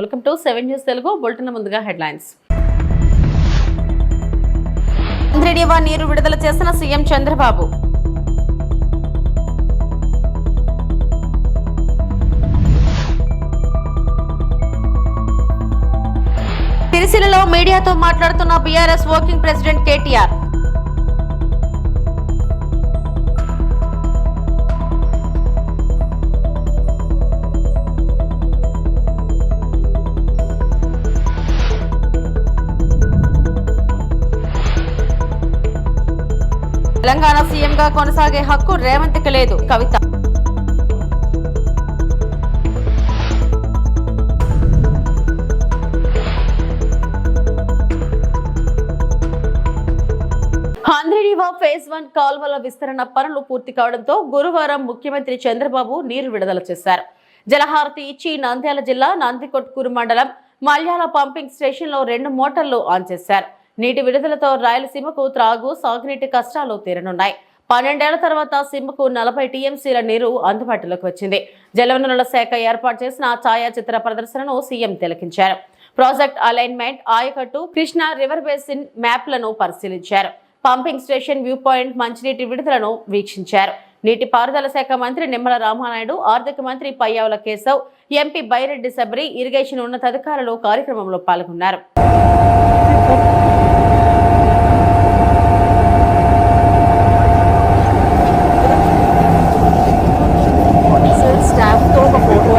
Welcome to seven news Telugu bulletin ముందుగా headlines. నీరు విడుదల చేసిన సీఎం చంద్రబాబు. సిరిసిల్లలో మీడియాతో మాట్లాడుతున్న BRS working president KTR. Telangana సీఎంగా కొనసాగే హక్కు రేవంత్కి లేదు. కవిత హంద్రీనివా ఫేజ్ వన్ కాల్వల విస్తరణ పనులు పూర్తి కావడంతో గురువారం ముఖ్యమంత్రి చంద్రబాబు నీరు విడుదల చేశారు. జలహారతి ఇచ్చి నంద్యాల జిల్లా నందికొట్కూరు మండలం మల్యాల పంపింగ్ స్టేషన్లో రెండు మోటార్లు ఆన్ చేశారు. నీటి విడుదలతో రాయలసీమకు త్రాగు సాగునీటి కష్టాలు తీరనున్నాయి. పన్నెండేళ్ళ తర్వాత సింహకు నలభై టీఎంసీల నీరు అందుబాటులోకి వచ్చింది. జలవనరుల శాఖ ఏర్పాటు చేసిన ఛాయాచిత్ర ప్రదర్శనను సీఎం తిలకించారు. ప్రాజెక్ట్ అలైన్మెంట్ ఆయకట్టు కృష్ణా రివర్ బేసిన్ మ్యాప్లను పరిశీలించారు. పంపింగ్ స్టేషన్ వ్యూ పాయింట్ మంచినీటి విడుదలను వీక్షించారు. నీటిపారుదల శాఖ మంత్రి నిమ్మల రామానాయుడు ఆర్థిక మంత్రి పయ్యావుల కేశవ్ ఎంపీ బైరెడ్డి సబరి ఇరిగేషన్ ఉన్నతాధికారులు కార్యక్రమంలో పాల్గొన్నారు స్టాఫ్తో ఒక ఫోటో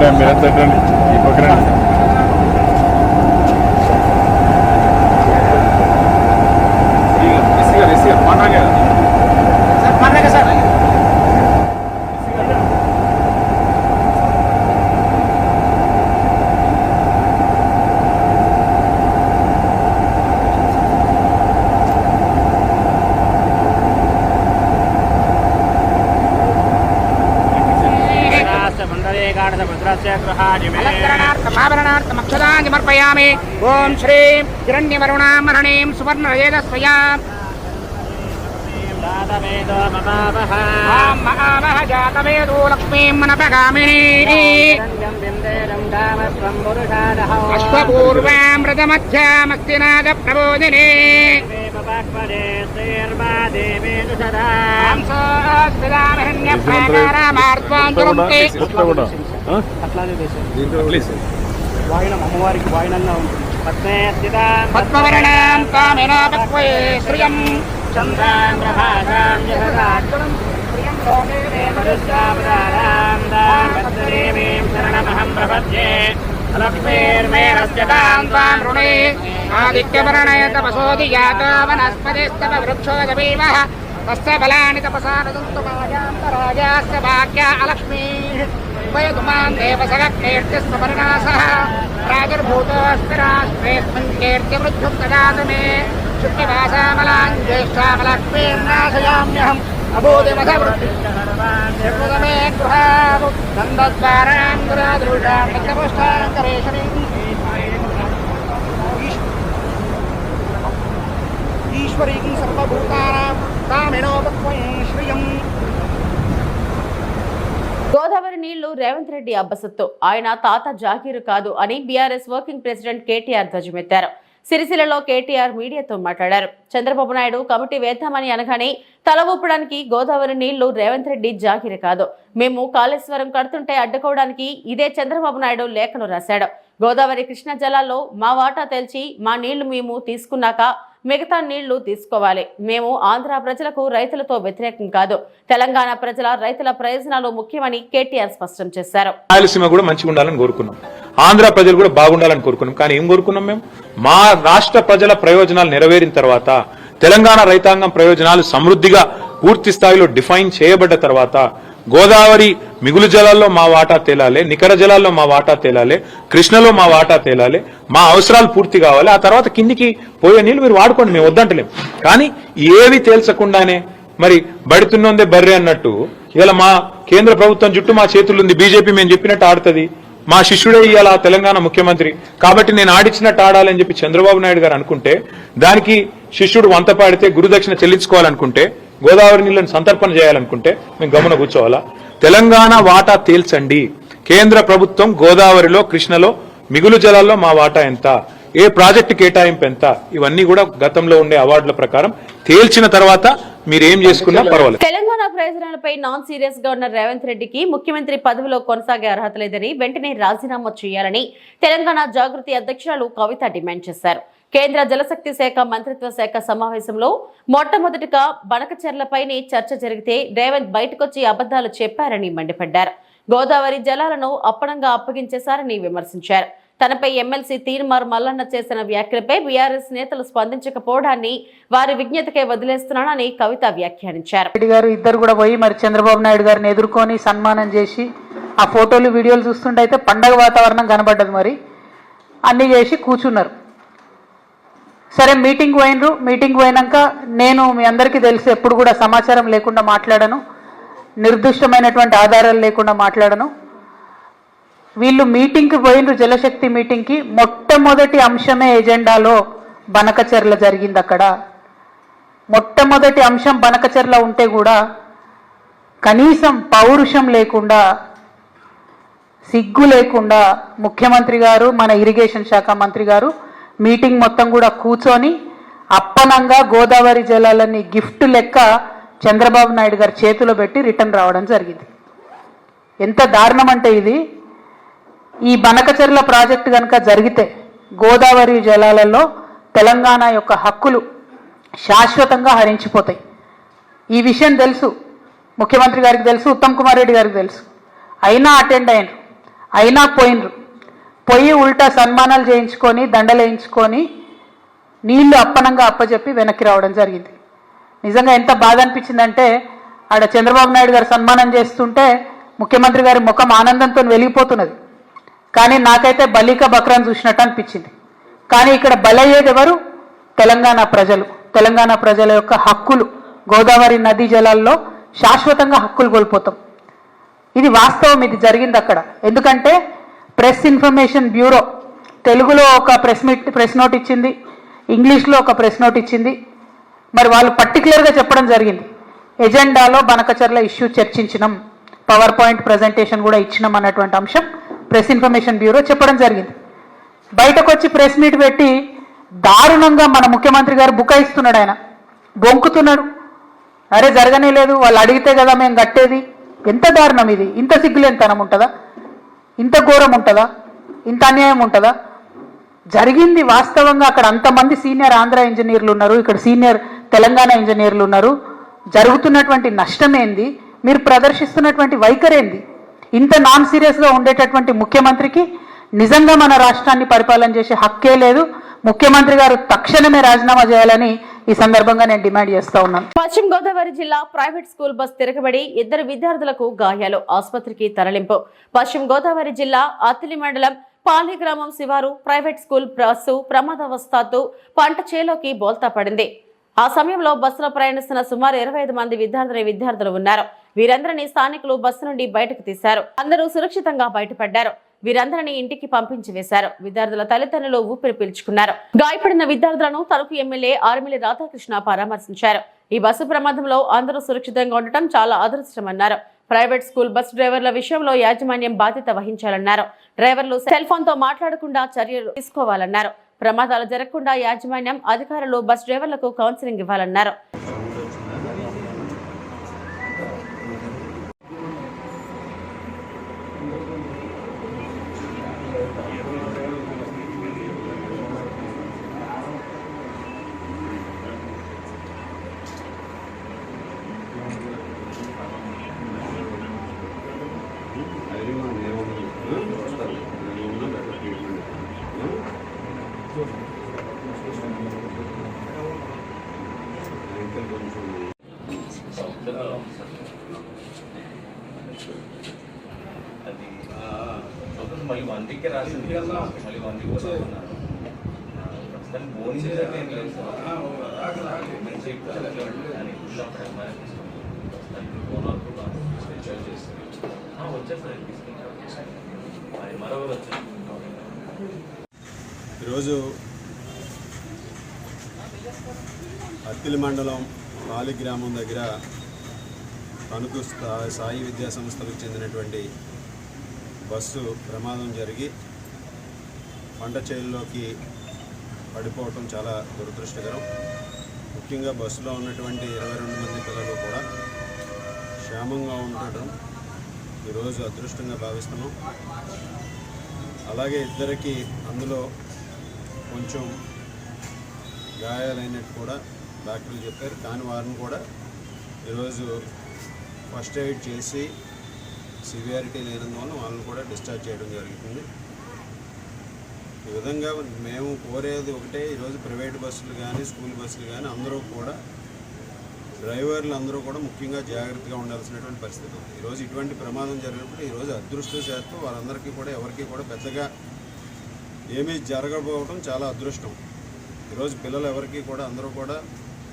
రండి మీరంతా రండి ఈ పక్క రండి अलङ्करणार्थमाभरणार्थमक्षदाञ्जमर्पयामि ॐ श्रीं हिरण्यवरुणां मरणीं सुवर्णरजेदस्वया ॐ महावः जातवेदो लक्ष्मीं मनपगामिनी अश्वपूर्वां व्रतमध्यामस्तिनादप्रबोधिनी हंसोऽस्मिदामहिन्यप्राकारामार्त्वाञ्जलं ते అట్లానే వేశారు వాయనం అమ్మవారికి వాయనంగా ఉంటుంది. పద్మవర్ణాం కామినా పక్వే శ్రియం చంద్రాంగ్రహాం జగదాక్షరం శరణమహం ప్రపద్యే. లక్ష్మీర్మేరస్యతాంృణే ఆదిత్యవర్ణయ తపసోది జాతా వనస్పతిస్తవ వృక్షో జమీవ తస్య తపసా నదుంతు మాయాంతరాజాస్య భాగ్య అలక్ష్మీ. कल्पयतु माँ देवसगकीर्तिस्वपर्णासः प्रादुर्भूतोऽस्तिराष्ट्रेऽस्मिन् कीर्तिवृद्धुं ददातु मे शुक्लवासामलान् ज्येष्ठामलक्ष्मीर्नाशयाम्यहम् अबोधिमधवृत्तिमे गृहान्दद्वारां गुरादृढां मुख्यपुष्ठाङ्करेशनीं ईश्वरीं सर्वभूतानां कामिणोपक्वं श्रियम् నీళ్ళు రేవంత్ రెడ్డి అబ్బసత్తు ఆయన తాత జాకీరు కాదు అని బీఆర్ఎస్ వర్కింగ్ ప్రెసిడెంట్ కేటీఆర్ ధ్వజమెత్తారు. సిరిసిల్లలో కేటీఆర్ మీడియాతో మాట్లాడారు. చంద్రబాబు నాయుడు కమిటీ వేద్దామని అనగానే తల ఊపడానికి గోదావరి నీళ్ళు రేవంత్ రెడ్డి జాగిరి కాదు. మేము కాళేశ్వరం కడుతుంటే అడ్డుకోవడానికి ఇదే చంద్రబాబు నాయుడు లేఖలు రాశాడు. గోదావరి కృష్ణ జలాల్లో మా వాటా తెల్చి మా నీళ్ళు మేము తీసుకున్నాక మిగతా నీళ్ళు తీసుకోవాలి. మేము ఆంధ్ర ప్రజలకు రైతులతో వ్యతిరేకం కాదు. తెలంగాణ ప్రజల రైతుల ప్రయోజనాలు ముఖ్యమని కేటీఆర్ స్పష్టం చేశారు. రాయలసీమ కూడా మంచిగా ఉండాలని కోరుకున్నాం. ఆంధ్ర ప్రజలు కూడా బాగుండాలని కోరుకున్నాం. కానీ ఏం కోరుకున్నాం మేము? మా రాష్ట్ర ప్రజల ప్రయోజనాలు నెరవేరిన తర్వాత తెలంగాణ రైతాంగం ప్రయోజనాలు సమృద్ధిగా పూర్తి స్థాయిలో డిఫైన్ చేయబడ్డ తర్వాత గోదావరి మిగులు జలాల్లో మా వాటా తేలాలే నికర జలాల్లో మా వాటా తేలాలే కృష్ణలో మా వాటా తేలాలి మా అవసరాలు పూర్తి కావాలి ఆ తర్వాత కిందికి పోయే నీళ్ళు మీరు వాడుకోండి మేము వద్దంటలేం. కానీ ఏవి తేల్చకుండానే మరి బడితున్నోందే బర్రె అన్నట్టు ఇలా మా కేంద్ర ప్రభుత్వం చుట్టూ మా చేతులుంది బీజేపీ మేము చెప్పినట్టు ఆడుతుంది. మా శిష్యుడే ఇవాళ తెలంగాణ ముఖ్యమంత్రి. కాబట్టి నేను ఆడిచ్చినట్టు ఆడాలని చెప్పి చంద్రబాబు నాయుడు గారు అనుకుంటే దానికి శిష్యుడు వంత పాడితే గురుదక్షిణ చెల్లించుకోవాలనుకుంటే గోదావరి నీళ్ళని సంతర్పణ చేయాలనుకుంటే మేము గమన కూర్చోవాలా? తెలంగాణ వాటా తేల్చండి. కేంద్ర ప్రభుత్వం గోదావరిలో కృష్ణలో మిగులు జలాల్లో మా వాటా ఎంత? ఏ ప్రాజెక్టు కేటాయింపు ఎంత? ఇవన్నీ కూడా గతంలో ఉండే అవార్డుల ప్రకారం తేల్చిన తర్వాత మీరు ఏం చేసుకున్నా పర్వాలేదు. తెలంగాణ ప్రయోజనాలపై నాన్ సీరియస్గా ఉన్న రేవంత్ రెడ్డికి ముఖ్యమంత్రి పదవిలో కొనసాగే అర్హత లేదని వెంటనే రాజీనామా చేయాలని తెలంగాణ జాగృతి అధ్యక్షురాలు కవిత డిమాండ్ చేశారు. కేంద్ర జలశక్తి శాఖ మంత్రిత్వ శాఖ సమావేశంలో మొట్టమొదటిగా బనకచెర్లపైనే చర్చ జరిగితే రేవంత్ బయటకొచ్చి అబద్దాలు చెప్పారని మండిపడ్డారు. గోదావరి జలాలను అప్పనంగా అప్పగించేశారని విమర్శించారు. తనపై ఎమ్మెల్సీ తీర్మార్ మల్లన్న చేసిన వ్యాఖ్యలపై బీఆర్ఎస్ నేతలు స్పందించకపోవడాన్ని వారి విజ్ఞతకే వదిలేస్తున్నానని కవిత వ్యాఖ్యానించారు. గారు ఇద్దరు కూడా పోయి మరి చంద్రబాబు నాయుడు గారిని ఎదుర్కొని సన్మానం చేసి ఆ ఫోటోలు వీడియోలు చూస్తుంటే అయితే పండగ వాతావరణం కనబడ్డది మరి. అన్ని చేసి కూర్చున్నారు. సరే మీటింగ్ పోయినరు. మీటింగ్ పోయినాక నేను మీ అందరికీ తెలిసి ఎప్పుడు కూడా సమాచారం లేకుండా మాట్లాడను. నిర్దిష్టమైనటువంటి ఆధారాలు లేకుండా మాట్లాడను. వీళ్ళు మీటింగ్కి పోయినరు జలశక్తి మీటింగ్కి. మొట్టమొదటి అంశమే ఎజెండాలో బనకచెర్ల జరిగింది అక్కడ. మొట్టమొదటి అంశం బనకచెర్ల ఉంటే కూడా కనీసం పౌరుషం లేకుండా సిగ్గు లేకుండా ముఖ్యమంత్రి గారు మన ఇరిగేషన్ శాఖ మంత్రి గారు మీటింగ్ మొత్తం కూడా కూర్చొని అప్పనంగా గోదావరి జలాలని గిఫ్ట్ లెక్క చంద్రబాబు నాయుడు గారి చేతిలో పెట్టి రిటర్న్ రావడం జరిగింది. ఎంత దారుణం అంటే ఇది. ఈ బనకచెర్ల ప్రాజెక్టు కనుక జరిగితే గోదావరి జలాలలో తెలంగాణ యొక్క హక్కులు శాశ్వతంగా హరించిపోతాయి. ఈ విషయం తెలుసు. ముఖ్యమంత్రి గారికి తెలుసు ఉత్తమ్ కుమార్ రెడ్డి గారికి తెలుసు. అయినా అటెండ్ అయినరు. అయినా పోయినరు. పొయ్యి ఉల్టా సన్మానాలు చేయించుకొని దండలు వేయించుకొని నీళ్ళు అప్పనంగా అప్పచెప్పి వెనక్కి రావడం జరిగింది. నిజంగా ఎంత బాధ అనిపించిందంటే ఆడ చంద్రబాబు నాయుడు గారు సన్మానం చేస్తుంటే ముఖ్యమంత్రి గారి ముఖం ఆనందంతో వెలిగిపోతున్నది. కానీ నాకైతే బలిక బక్రాన్ చూసినట్టు అనిపించింది. కానీ ఇక్కడ బలయ్యేది ఎవరు? తెలంగాణ ప్రజలు. తెలంగాణ ప్రజల యొక్క హక్కులు. గోదావరి నదీ జలాల్లో శాశ్వతంగా హక్కులు కోల్పోతాం. ఇది వాస్తవం ఇది జరిగింది అక్కడ. ఎందుకంటే ప్రెస్ ఇన్ఫర్మేషన్ బ్యూరో తెలుగులో ఒక ప్రెస్ మీట్ ప్రెస్ నోట్ ఇచ్చింది. ఇంగ్లీష్లో ఒక ప్రెస్ నోట్ ఇచ్చింది. మరి వాళ్ళు పర్టికులర్గా చెప్పడం జరిగింది. ఎజెండాలో బనకచర్ల ఇష్యూ చర్చించినాం. పవర్ పాయింట్ ప్రజెంటేషన్ కూడా ఇచ్చినాం అన్నటువంటి అంశం ప్రెస్ ఇన్ఫర్మేషన్ బ్యూరో చెప్పడం జరిగింది. బయటకు వచ్చి ప్రెస్ మీట్ పెట్టి దారుణంగా మన ముఖ్యమంత్రి గారు బుకాయిస్తున్నాడు ఆయన. బొంకుతున్నాడు. అరే జరగనే లేదు. వాళ్ళు అడిగితే కదా మేము కట్టేది. ఎంత దారుణం ఇది? ఇంత సిగ్గులేనితనం ఉంటుందా? ఇంత ఘోరం ఉంటుందా? ఇంత అన్యాయం ఉంటుందా? జరిగింది వాస్తవంగా అక్కడ అంతమంది సీనియర్ ఆంధ్ర ఇంజనీర్లు ఉన్నారు ఇక్కడ సీనియర్ తెలంగాణ ఇంజనీర్లు ఉన్నారు. జరుగుతున్నటువంటి నష్టం ఏంది మీరు ప్రదర్శిస్తున్నటువంటి వైఖరేంది? ఇంత నాన్ సీరియస్గా ఉండేటటువంటి ముఖ్యమంత్రికి నిజంగా మన రాష్ట్రాన్ని పరిపాలన చేసే హక్కే లేదు. ముఖ్యమంత్రి గారు తక్షణమే రాజీనామా చేయాలని ఈ సందర్భంగా నేను డిమాండ్ చేస్తా ఉన్నాను. పశ్చిమ గోదావరి జిల్లా ప్రైవేట్ స్కూల్ బస్ తిరగబడి ఇద్దరు విద్యార్థులకు గాయాలు ఆసుపత్రికి తరలింపు. పశ్చిమ గోదావరి జిల్లా అతిలి మండలం పాలి గ్రామం శివారు ప్రైవేట్ స్కూల్ బస్సు ప్రమాదవస్థాత్తు పంట చేలోకి బోల్తా పడింది. ఆ సమయంలో బస్సులో ప్రయాణిస్తున్న సుమారు ఇరవై ఐదు మంది విద్యార్థిని విద్యార్థులు ఉన్నారు. వీరందరినీ స్థానికులు బస్సు నుండి బయటకు తీశారు. అందరూ సురక్షితంగా బయటపడ్డారు. వీరందరినీ ఇంటికి పంపించి వేశారు. విద్యార్థుల తల్లిదండ్రులు ఊపిరి పీల్చుకున్నారు. గాయపడిన విద్యార్థులను తణుకు ఎమ్మెల్యే ఆర్మిలి రాధాకృష్ణ పరామర్శించారు. ఈ బస్సు ప్రమాదంలో అందరూ సురక్షితంగా ఉండటం చాలా అదృష్టమన్నారు. ప్రైవేట్ స్కూల్ బస్ డ్రైవర్ల విషయంలో యాజమాన్యం బాధ్యత వహించాలన్నారు. డ్రైవర్లు సెల్ ఫోన్తో మాట్లాడకుండా చర్యలు తీసుకోవాలన్నారు. ప్రమాదాలు జరగకుండా యాజమాన్యం అధికారులు బస్ డ్రైవర్లకు కౌన్సిలింగ్ ఇవ్వాలన్నారు. అది మళ్ళీ వన్ రాసింది కదా మళ్ళీ వన్ వీక్ వస్తున్నారు ప్రస్తుతానికి ఏం లేదు. ఈరోజు అత్తిలి మండలం పాలి గ్రామం దగ్గర కనుకు సాయి విద్యా సంస్థలకు చెందినటువంటి బస్సు ప్రమాదం జరిగి పంట చేనులోకి పడిపోవటం చాలా దురదృష్టకరం. ముఖ్యంగా బస్సులో ఉన్నటువంటి ఇరవై రెండు మంది పిల్లలు కూడా క్షేమంగా ఉండటం ఈరోజు అదృష్టంగా భావిస్తున్నాం. అలాగే ఇద్దరికి అందులో కొంచెం గాయాలైనట్టు కూడా డాక్టర్లు చెప్పారు. కానీ వారిని కూడా ఈరోజు ఫస్ట్ ఎయిడ్ చేసి సివియారిటీ లేనందువల్ల వాళ్ళని కూడా డిశ్చార్జ్ చేయడం జరుగుతుంది. ఈ విధంగా మేము కోరేది ఒకటే ఈరోజు ప్రైవేట్ బస్సులు కానీ స్కూల్ బస్సులు కానీ అందరూ కూడా డ్రైవర్లు అందరూ కూడా ముఖ్యంగా జాగ్రత్తగా ఉండాల్సినటువంటి పరిస్థితి ఉంది. ఈరోజు ఇటువంటి ప్రమాదం జరిగినప్పుడు ఈరోజు అదృష్టశాత్తు వారందరికీ కూడా ఎవరికి కూడా పెద్దగా ఏమీ జరగకపోవడం చాలా అదృష్టం. ఈరోజు పిల్లలు ఎవరికి కూడా అందరూ కూడా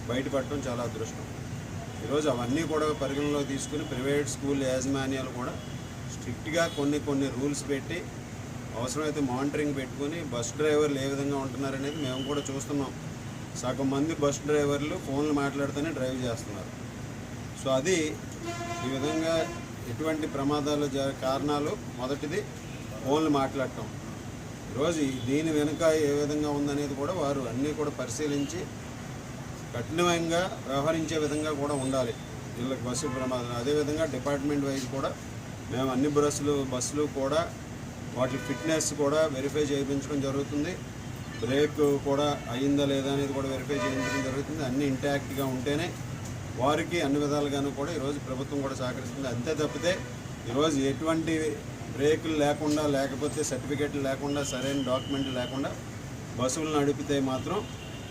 బయటపడటం చాలా అదృష్టం. ఈరోజు అవన్నీ కూడా పరిగణలో తీసుకుని ప్రైవేట్ స్కూల్ యాజమాన్యాలు కూడా స్ట్రిక్ట్గా కొన్ని కొన్ని రూల్స్ పెట్టి అవసరమైతే మానిటరింగ్ పెట్టుకొని బస్ డ్రైవర్లు ఏ విధంగా ఉంటున్నారనేది మేము కూడా చూస్తున్నాం. సగం మంది బస్ డ్రైవర్లు ఫోన్లు మాట్లాడుతూనే డ్రైవ్ చేస్తున్నారు. సో అది ఈ విధంగా ఎటువంటి ప్రమాదాలు జ కారణాలు మొదటిది ఫోన్లు మాట్లాడటం. ఈరోజు దీని వెనుక ఏ విధంగా ఉందనేది కూడా వారు అన్నీ కూడా పరిశీలించి కఠినంగా వ్యవహరించే విధంగా కూడా ఉండాలి. వీళ్ళకి బస్సు ప్రమాదం. అదేవిధంగా డిపార్ట్మెంట్ వైజ్ కూడా మేము అన్ని బస్సులు బస్సులు కూడా వాటి ఫిట్నెస్ కూడా వెరిఫై చేయించడం జరుగుతుంది. బ్రేక్ కూడా అయిందా లేదా అనేది కూడా వెరిఫై చేయించడం జరుగుతుంది. అన్ని ఇంటాక్ట్గా ఉంటేనే వారికి అన్ని విధాలుగాను కూడా ఈరోజు ప్రభుత్వం కూడా సహకరిస్తుంది. అంతే తప్పితే ఈరోజు ఎటువంటి బ్రేకులు లేకుండా లేకపోతే సర్టిఫికెట్లు లేకుండా సరైన డాక్యుమెంట్లు లేకుండా బస్సులు నడిపితే మాత్రం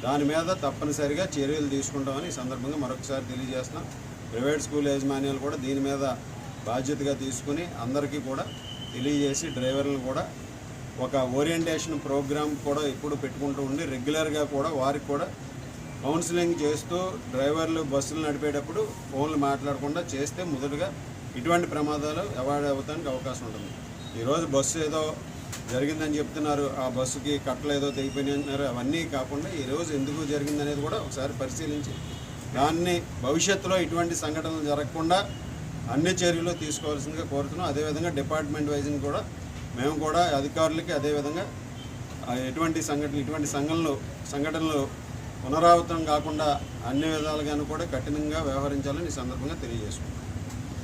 దాని మీద తప్పనిసరిగా చర్యలు తీసుకుంటామని ఈ సందర్భంగా మరొకసారి తెలియజేస్తున్నాం. ప్రైవేట్ స్కూల్ యాజమాన్యాలు కూడా దీని మీద బాధ్యతగా తీసుకుని అందరికీ కూడా తెలియజేసి డ్రైవర్లను కూడా ఒక ఓరియంటేషన్ ప్రోగ్రామ్ కూడా ఎప్పుడు పెట్టుకుంటూ ఉండి రెగ్యులర్గా కూడా వారికి కూడా కౌన్సిలింగ్ చేస్తూ డ్రైవర్లు బస్సులు నడిపేటప్పుడు ఫోన్లు మాట్లాడకుండా చేస్తే మొదటగా ఇటువంటి ప్రమాదాలు అవాయిడ్ అవ్వడానికి అవకాశం ఉంటుంది. ఈరోజు బస్సు ఏదో జరిగిందని చెప్తున్నారు. ఆ బస్సుకి కట్టలు ఏదో తెగిపోయినారు అవన్నీ కాకుండా ఈరోజు ఎందుకు జరిగిందనేది కూడా ఒకసారి పరిశీలించి దాన్ని భవిష్యత్తులో ఇటువంటి సంఘటనలు జరగకుండా అన్ని చర్యలు తీసుకోవాల్సిందిగా కోరుతున్నాం. అదేవిధంగా డిపార్ట్మెంట్ వైజ్ని కూడా మేము కూడా అధికారులకి అదేవిధంగా ఎటువంటి సంఘటనలు ఇటువంటి సంఘటనలు సంఘటనలు పునరావృతం కాకుండా అన్ని విధాలుగాను కూడా కఠినంగా వ్యవహరించాలని ఈ సందర్భంగా తెలియజేసుకుంటున్నాం.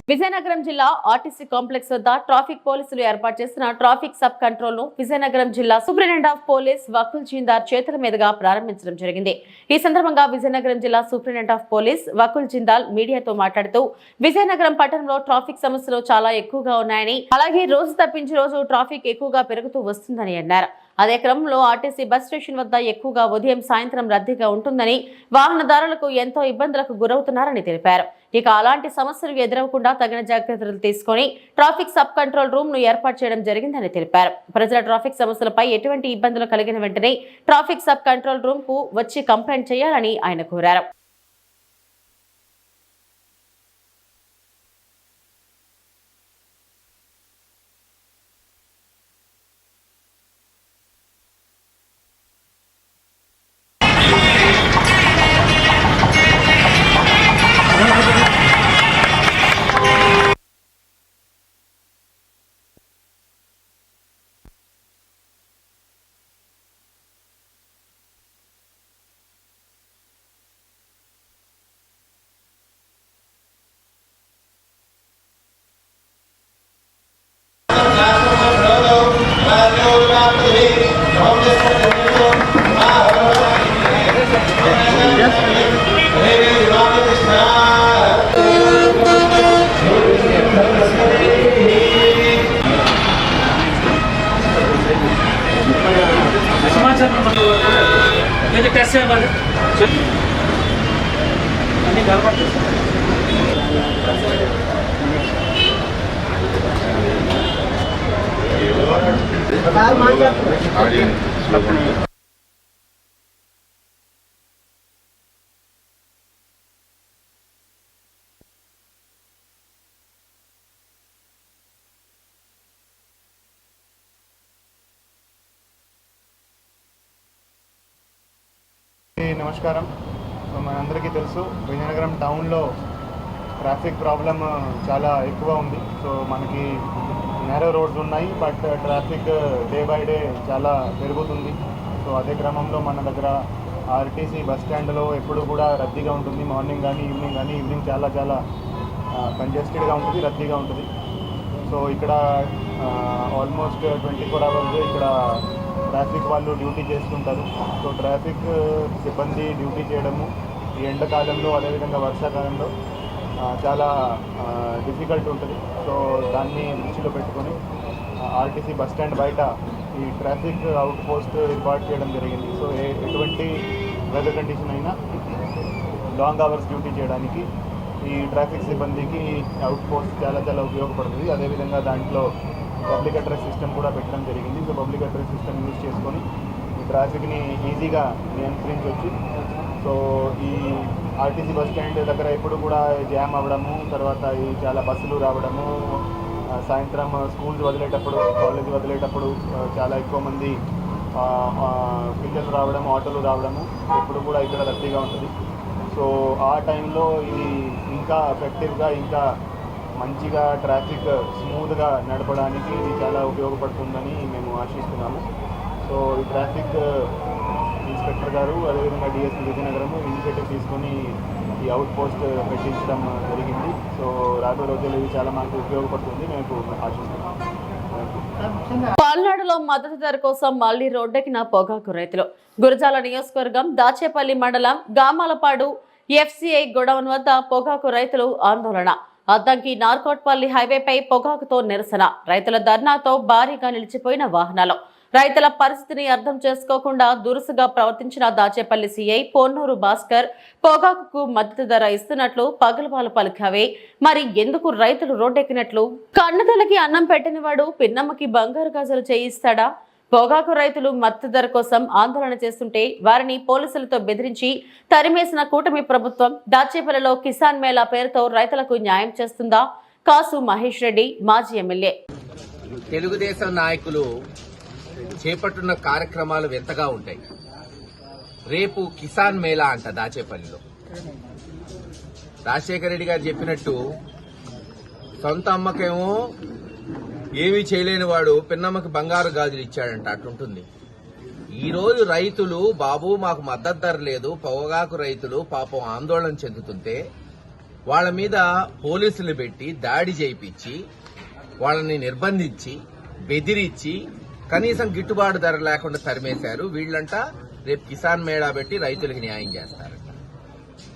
విజయనగరం జిల్లా ఆర్టీసీ కాంప్లెక్స్ వద్ద ట్రాఫిక్ పోలీసులు ఏర్పాటు చేసిన ట్రాఫిక్ సబ్ కంట్రోల్ను విజయనగరం జిల్లా superintendent of police Vakul Jindal చేతుల మీదుగా ప్రారంభించడం జరిగింది. ఈ సందర్భంగా విజయనగరం జిల్లా superintendent of police Vakul Jindal మీడియాతో మాట్లాడుతూ విజయనగరం పట్టణంలో ట్రాఫిక్ సమస్యలు చాలా ఎక్కువగా ఉన్నాయని అలాగే రోజు తప్పించి రోజు ట్రాఫిక్ ఎక్కువగా పెరుగుతూ వస్తుందని అన్నారు. అదే క్రమంలో ఆర్టీసీ బస్ స్టేషన్ వద్ద ఎక్కువగా ఉదయం సాయంత్రం రద్దీగా ఉంటుందని వాహనదారులకు ఎంతో ఇబ్బందులకు గురవుతున్నారని తెలిపారు. ఇక అలాంటి సమస్యలు ఎదురవకుండా తగిన జాగ్రత్తలు తీసుకొని ట్రాఫిక్ సబ్ కంట్రోల్ రూమ్ను ఏర్పాటు చేయడం జరిగిందని తెలిపారు. ప్రజల ట్రాఫిక్ సమస్యలపై ఎటువంటి ఇబ్బందులు కలిగిన వెంటనే ట్రాఫిక్ సబ్ కంట్రోల్ రూమ్కు వచ్చి కంప్లైంట్ చేయాలని ఆయన కోరారు. నమస్కారం. సో మనందరికీ తెలుసు విజయనగరం టౌన్లో ట్రాఫిక్ ప్రాబ్లమ్ చాలా ఎక్కువ ఉంది. సో మనకి నేరో రోడ్స్ ఉన్నాయి but traffic day by day చాలా పెరుగుతుంది. సో అదే క్రమంలో మన దగ్గర ఆర్టీసీ బస్ స్టాండ్లో ఎప్పుడు కూడా రద్దీగా ఉంటుంది. మార్నింగ్ కానీ ఈవినింగ్ కానీ ఈవినింగ్ చాలా చాలా కంజెస్టెడ్గా ఉంటుంది రద్దీగా ఉంటుంది. సో ఇక్కడ ఆల్మోస్ట్ ట్వంటీ ఫోర్ అవర్స్ ఇక్కడ ట్రాఫిక్ వాళ్ళు డ్యూటీ చేస్తుంటారు. సో ట్రాఫిక్ సిబ్బంది డ్యూటీ చేయడము ఈ ఎండాకాలంలో అదేవిధంగా వర్షాకాలంలో చాలా డిఫికల్ట్ ఉంటుంది. సో దాన్ని దృష్టిలో పెట్టుకొని ఆర్టీసీ బస్ స్టాండ్ బయట ఈ ట్రాఫిక్ అవుట్ పోస్ట్ ఏర్పాటు చేయడం జరిగింది. సో ఏ ఎటువంటి వెదర్ కండిషన్ అయినా లాంగ్ అవర్స్ డ్యూటీ చేయడానికి ఈ ట్రాఫిక్ సిబ్బందికి అవుట్ పోస్ట్ చాలా చాలా ఉపయోగపడుతుంది. అదేవిధంగా దాంట్లో పబ్లిక్ అడ్రస్ సిస్టమ్ కూడా పెట్టడం జరిగింది. So public address system use చేసుకొని ఈ ట్రాఫిక్ని ఈజీగా నియంత్రించవచ్చు సో ఈ ఆర్టీసీ బస్ స్టాండ్ దగ్గర ఎప్పుడు కూడా జామ్ అవ్వడము తర్వాత ఈ చాలా బస్సులు రావడము సాయంత్రం స్కూల్స్ వదిలేటప్పుడు కాలేజ్ వదిలేటప్పుడు చాలా ఎక్కువ మంది పిల్లలు రావడం ఆటోలు రావడము ఎప్పుడు కూడా ఇక్కడ రద్దీగా ఉంటుంది. సో ఆ టైంలో ఇది ఇంకా ఎఫెక్టివ్గా ఇంకా మంచిగా ట్రాఫిక్ స్మూత్గా నడపడానికి ఇది చాలా ఉపయోగపడుతుందని మేము ఆశిస్తున్నాము. సో ఈ ట్రాఫిక్ ఇన్స్పెక్టర్ గారు అదేవిధంగా డిఎస్పీ విజయనగరం ఇనిషియేటివ్ తీసుకొని ఈ అవుట్ పోస్ట్ పెట్టించడం జరిగింది. సో రాబోయే రోజుల్లో ఇది చాలా మాకు ఉపయోగపడుతుంది మేము ఆశిస్తున్నాము. పాల్నాడులో పల్నాడులో మద్దతు ధర కోసం మళ్ళీ రోడ్డెక్కిన పొగాకు రైతులు. గురజాల నియోజకవర్గం దాచేపల్లి మండలం గామాలపాడు ఎఫ్సిఐ గొడవన్ వద్ద పొగాకు రైతులు ఆందోళన. అద్దంకి నార్కోట్పల్లి హైవేపై పొగాకుతో నిరసన. రైతుల ధర్నాతో భారీగా నిలిచిపోయిన వాహనాలు. రైతుల పరిస్థితిని అర్థం చేసుకోకుండా దురుసుగా ప్రవర్తించిన దాచేపల్లి సీఐ పొన్నూరు భాస్కర్ పొగాకుకు మద్దతు ధర ఇస్తున్నట్లు పగలవాలు పలికావే. మరి ఎందుకు రైతులు రోడ్డెక్కినట్లు? కన్నతలకి అన్నం పెట్టినవాడు పిన్నమ్మకి బంగారు గాజులు చేయిస్తాడా? పొగాకు రైతులు మద్దతు ధర కోసం ఆందోళన చేస్తుంటే వారిని పోలీసులతో బెదిరించి తరిమేసిన కూటమి ప్రభుత్వం దాచేపల్లిలో కిసాన్ మేళా పేరుతో రైతులకు న్యాయం చేస్తుందా? కాసు మహేష్ రెడ్డి మాజీ ఎమ్మెల్యే. తెలుగుదేశం నాయకులు చేపట్టున్న కార్యక్రమాలు వింతగా ఉంటాయి. రేపు కిసాన్ మేళా అంట దాచేపల్లిలో. రాజశేఖర రెడ్డి గారు చెప్పినట్టు సొంత అమ్మకేమో ఏమీ చేయలేని వాడు పిన్నమ్మకి బంగారు గాజులు ఇచ్చాడంట అట్లుంటుంది ఈ రోజు రైతులు బాబు మాకు మద్దతు ధర లేదు పొగాకు రైతులు పాపం ఆందోళన చెందుతుంటే వాళ్ళ మీద పోలీసులు పెట్టి దాడి చేయించి వాళ్ళని నిర్బంధించి బెదిరించి కనీసం గిట్టుబాటు ధర లేకుండా తరిమేశారు. వీళ్ళంట రేపు కిసాన్ మేళా పెట్టి రైతులకు న్యాయం చేస్తారంట.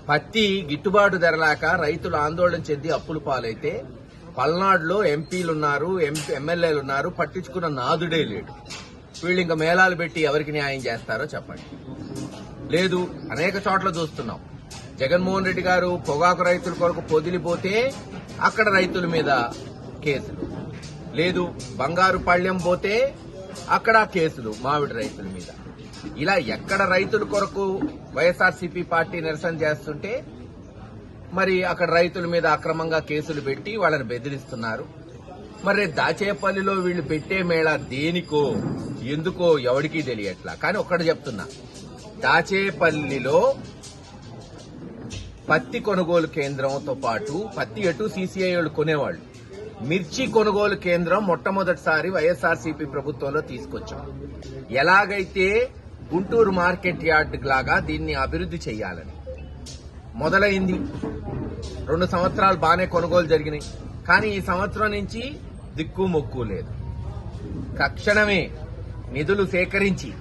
పత్తి గిట్టుబాటు ధర లేక రైతులు ఆందోళన చెంది అప్పులు పాలైతే పల్నాడులో ఎంపీలు ఉన్నారు ఎంపీ ఎమ్మెల్యేలు ఉన్నారు పట్టించుకున్న నాదుడే లేడు. వీళ్ళు ఇంకా మేళాలు పెట్టి ఎవరికి న్యాయం చేస్తారో చెప్పండి. లేదు అనేక చోట్ల చూస్తున్నాం. జగన్మోహన్ రెడ్డి గారు పొగాకు రైతుల కొరకు పొదిలిపోతే అక్కడ రైతుల మీద కేసులు. లేదు బంగారు పళ్ళెం పోతే అక్కడ కేసులు మామిడి రైతుల మీద. ఇలా ఎక్కడ రైతుల కొరకు వైఎస్ఆర్సీపీ పార్టీ నిరసన చేస్తుంటే మరి అక్కడ రైతుల మీద అక్రమంగా కేసులు పెట్టి వాళ్ళని బెదిరిస్తున్నారు. మరి దాచేపల్లిలో వీళ్ళు పెట్టే మేళా దేనికో ఎందుకో ఎవడికి తెలియట్లా? కానీ ఒక్కటి చెప్తున్నా. దాచేపల్లిలో పత్తి కొనుగోలు కేంద్రంతో పాటు పత్తి ఎటు సీసీఐ వాళ్ళు కొనేవాళ్ళు. మిర్చి కొనుగోలు కేంద్రం మొట్టమొదటిసారి వైఎస్ఆర్సీపీ ప్రభుత్వంలో తీసుకొచ్చాం. ఎలాగైతే గుంటూరు మార్కెట్ యార్డ్ లాగా దీన్ని అభివృద్ధి చేయాలని మొదలైంది. రెండు సంవత్సరాలు బాగానే కొనుగోలు జరిగినాయి. కానీ ఈ సంవత్సరం నుంచి దిక్కు మొక్కు లేదు. తక్షణమే నిధులు సేకరించి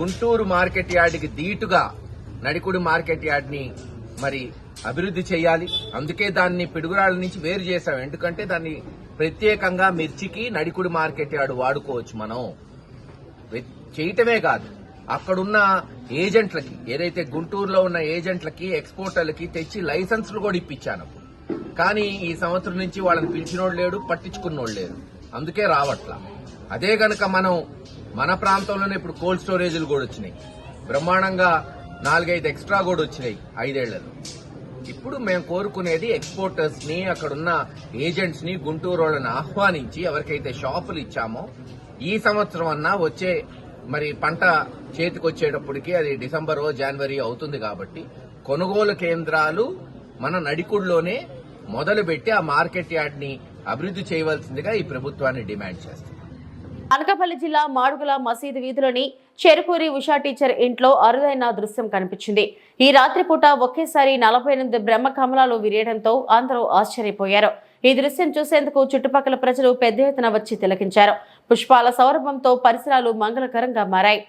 గుంటూరు మార్కెట్ యార్డ్కి దీటుగా నడికుడు మార్కెట్ యార్డ్ని మరి అభివృద్ధి చేయాలి. అందుకే దాన్ని పిడుగురాళ్ళ నుంచి వేరు చేశాం. ఎందుకంటే దాన్ని ప్రత్యేకంగా మిర్చికి నడికుడి మార్కెట్ యార్డ్ వాడుకోవచ్చు మనం. చేయటమే కాదు. అక్కడున్న ఏజెంట్లకి ఏదైతే గుంటూరులో ఉన్న ఏజెంట్లకి ఎక్స్పోర్టర్లకి తెచ్చి లైసెన్సులు కూడా ఇప్పించాను కానీ ఈ సంవత్సరం నుంచి వాళ్ళని పిలిచినోడు లేడు పట్టించుకున్నోడు లేడు. అందుకే రావట్లా. అదే గనక మనం మన ప్రాంతంలోనే ఇప్పుడు కోల్డ్ స్టోరేజీలు కూడా వచ్చినాయి. బ్రహ్మాండంగా నాలుగైదు ఎక్స్ట్రా కూడా వచ్చినాయి ఐదేళ్ళలో. ఇప్పుడు మేము కోరుకునేది ఎక్స్పోర్టర్స్ని అక్కడున్న ఏజెంట్స్ని గుంటూరు వాళ్ళని ఆహ్వానించి ఎవరికైతే షాపులు ఇచ్చామో ఈ సంవత్సరం అన్నా వచ్చే మరి పంట చేతికి వచ్చేటప్పటికి అది డిసెంబరో జనవరి అవుతుంది కాబట్టి కొనుగోలు కేంద్రాలు మన నడికుడిలోనే మొదలుపెట్టి ఆ మార్కెట్ యార్డ్ని అభివృద్ధి చేయవలసిందిగా ఈ ప్రభుత్వాన్ని డిమాండ్ చేస్తుంది అనకాపల్లి జిల్లా మాడుగుల మసీదు వీధిలోని చెరుకూరి ఉషా టీచర్ ఇంట్లో అరుదైన దృశ్యం కనిపించింది. ఈ రాత్రిపూట ఒకేసారి నలభై ఎనిమిది బ్రహ్మ కమలాలు విరియడంతో అందరూ ఆశ్చర్యపోయారు. ఈ దృశ్యం చూసేందుకు చుట్టుపక్కల ప్రజలు పెద్ద ఎత్తున వచ్చి తిలకించారు. పుష్పాల సౌరభంతో పరిసరాలు మంగళకరంగా మారాయి.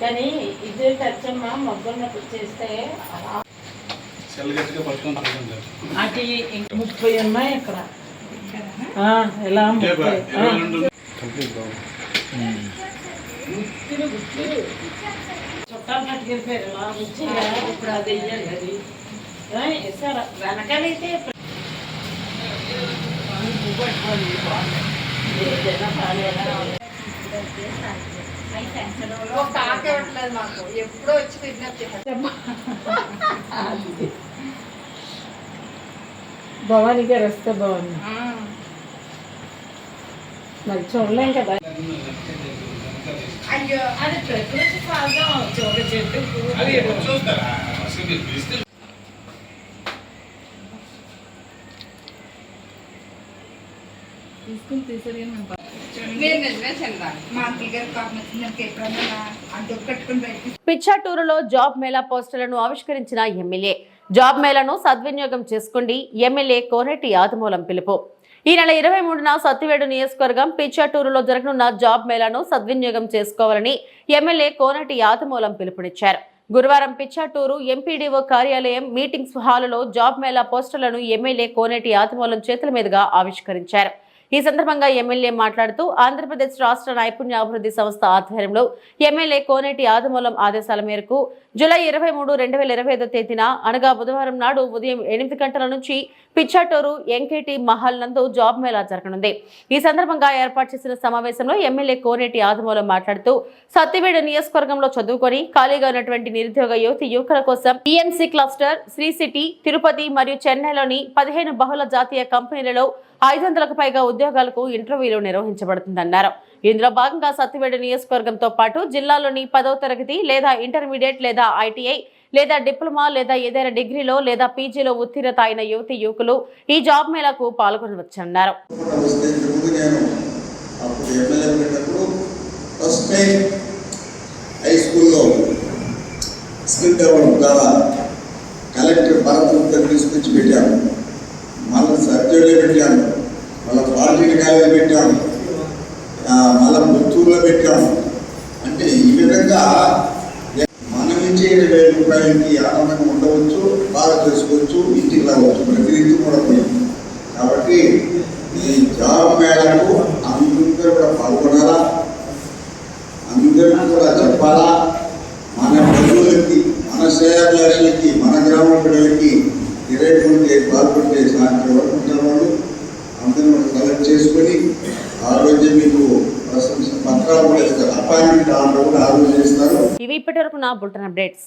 కానీ ఇదే టచ్చమ్మ మొగ్గన్నప్పుడు చేస్తే అది ఇంక ముప్పై ఉన్నాయి అక్కడ. ఎలా ముప్పై? వచ్చి ఇప్పుడు అది వెయ్యాలి అది ఆ, వేసారు వెనకాలైతే ఏదైనా బాగాలేదా? భవానీ గారు వస్తే బాగుంది మరి చూడలేం కదా అయ్యో అది ప్రకృతి సహజం ఒక చెట్టు కట్టుకుని బయటికి పిచ్చాటూరులో జాబ్ మేళా పోస్టర్లను ఆవిష్కరించిన ఎమ్మెల్యే. జాబ్ మేళాను సద్వినియోగం చేసుకోండి ఎమ్మెల్యే కోనేటి ఆదిమూలం పిలుపు. ఈ నెల ఇరవై మూడున సత్తివేడు నియోజకవర్గం పిచ్చాటూరులో జరగనున్న జాబ్ మేళాను సద్వినియోగం చేసుకోవాలని ఎమ్మెల్యే కోనటి ఆదిమూలం పిలుపునిచ్చారు. గురువారం పిచ్చాటూరు ఎంపీడీఓ కార్యాలయం మీటింగ్స్ హాలులో జాబ్ మేళా పోస్టర్లను ఎమ్మెల్యే కోనేటి ఆతిమూలం చేతుల మీదుగా ఆవిష్కరించారు. ఈ సందర్భంగా ఎమ్మెల్యే మాట్లాడుతూ ఆంధ్రప్రదేశ్ రాష్ట్ర నైపుణ్యాభివృద్ధి సంస్థ ఆధ్వర్యంలో ఎమ్మెల్యే కోనేటి ఆదిమూలం ఆదేశాల మేరకు జూలై ఇరవై మూడు రెండు వేల ఇరవై ఐదో తేదీన అనగా బుధవారం నాడు ఉదయం ఎనిమిది గంటల నుంచి పిచ్చాటూరు ఎంకేటి మహల్ నందు జాబ్ మేళా జరగనుంది. ఈ సందర్భంగా ఏర్పాటు చేసిన సమావేశంలో ఎమ్మెల్యే కోనేటి ఆదిమూలం మాట్లాడుతూ సత్తివేడు నియోజకవర్గంలో చదువుకొని ఖాళీగా ఉన్నటువంటి నిరుద్యోగ యువతి యువకుల కోసం EMC cluster Sri City Tirupati మరియు చెన్నైలోని పదిహేను బహుళ జాతీయ కంపెనీలలో ఐదు వందలకు పైగా ఉద్యోగాలకు ఇంటర్వ్యూలు నిర్వహించబడుతుందన్నారు. ఇందులో భాగంగా సత్తివేడు నియోజకవర్గంతో పాటు జిల్లాలోని పదవ తరగతి లేదా ఇంటర్మీడియట్ లేదా ఐటీఐ లేదా డిప్లొమా లేదా ఏదైనా డిగ్రీలో లేదా పీజీలో ఉత్తీర్ణత అయిన యువతి యువకులు ఈ జాబ్ మేళాకు పాల్గొనవచ్చన్నారు. హై స్కూల్లో స్కిల్ డెవలప్ ద్వారా